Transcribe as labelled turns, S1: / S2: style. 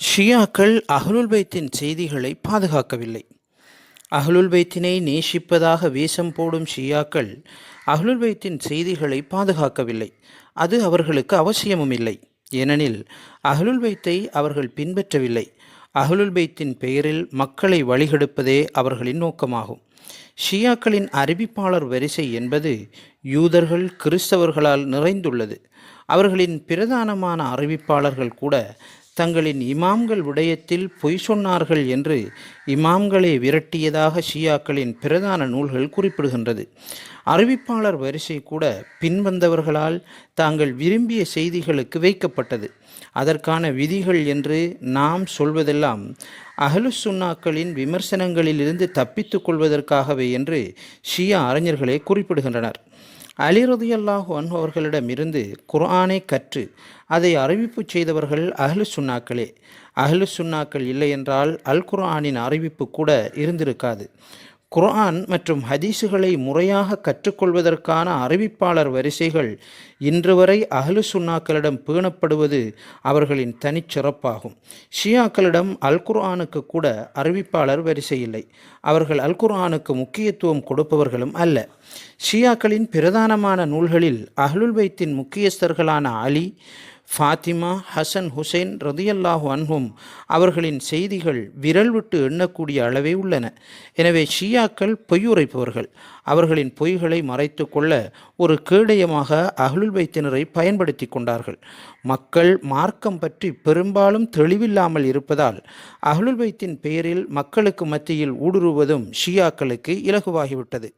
S1: ஷியாக்கள் அகலுல் பைத்தின் செய்திகளை பாதுகாக்கவில்லை. அகலுல் பைத்தினை நேசிப்பதாக வேஷம் போடும் ஷியாக்கள் அகலுல் பைத்தின் செய்திகளை பாதுகாக்கவில்லை. அது அவர்களுக்கு அவசியமும் இல்லை. ஏனெனில் அகலுல் பைத்தை அவர்கள் பின்பற்றவில்லை. அகலுல் பைத்தின் பெயரில் மக்களை வழிகெடுப்பதே அவர்களின் நோக்கமாகும். ஷியாக்களின் அறிவிப்பாளர் வரிசை என்பது யூதர்கள் கிறிஸ்தவர்களால் நிறைந்துள்ளது. அவர்களின் பிரதானமான அறிவிப்பாளர்கள் கூட தங்களின் இமாம்கள் விடயத்தில் பொய் சொன்னார்கள் என்று இமாம்களை விரட்டியதாக ஷியாக்களின் பிரதான நூல்கள் குறிப்பிடுகின்றது. அறிவிப்பாளர் வரிசை கூட பின்வந்தவர்களால் தாங்கள் விரும்பிய செய்திகளுக்கு வைக்கப்பட்டது. அதற்கான விதிகள் என்று நாம் சொல்வதெல்லாம் அகலுசுன்னாக்களின் சுன்னாக்களின் விமர்சனங்களிலிருந்து தப்பித்துக் கொள்வதற்காகவே என்று ஷியா அறிஞர்களே குறிப்பிடுகின்றனர். அலி ரதியல்லாஹு அவர்களிடமிருந்து குர்ஆனை கற்று அதை அறிவிப்பு செய்தவர்கள் அஹ்லு சுன்னாக்களே. அஹ்லு சுன்னாக்கள் இல்லை என்றால் அல் குர்ஆனின் அறிவிப்பு கூட இருந்திருக்காது. குர்ஆன் மற்றும் ஹதீஸுகளை முறையாக கற்றுக்கொள்வதற்கான அறிவிப்பாளர் வரிசைகள் இன்று வரை அகலு சுன்னாக்களிடம் பேணப்படுவது அவர்களின் தனிச்சிறப்பாகும். ஷியாக்களிடம் அல் குர்ஆனுக்கு கூட அறிவிப்பாளர் வரிசை இல்லை. அவர்கள் அல் குர்ஆனுக்கு முக்கியத்துவம் கொடுப்பவர்களும் அல்ல. ஷியாக்களின் பிரதானமான நூல்களில் அஹ்லுல் வைத்தின் முக்கியஸ்தர்களான அலி ஃபாத்திமா ஹசன் ஹுசைன் ரதியல்லாஹு அன்ஹும் அவர்களின் செய்திகள் விரல் விட்டு எண்ணக்கூடிய அளவே உள்ளன. எனவே ஷியாக்கள் பொய்யுரைப்பவர்கள் அவர்களின் பொய்களை மறைத்து கொள்ள ஒரு கேடயமாக அஹ்லுல் வைத்தினரை பயன்படுத்தி கொண்டார்கள். மக்கள் மார்க்கம் பற்றி பெரும்பாலும் தெளிவில்லாமல் இருப்பதால் அஹ்லுல் வைத்தின் பெயரில் மக்களுக்கு மத்தியில் ஊடுருவதும் ஷியாக்களுக்கு இலகுவாகிவிட்டது.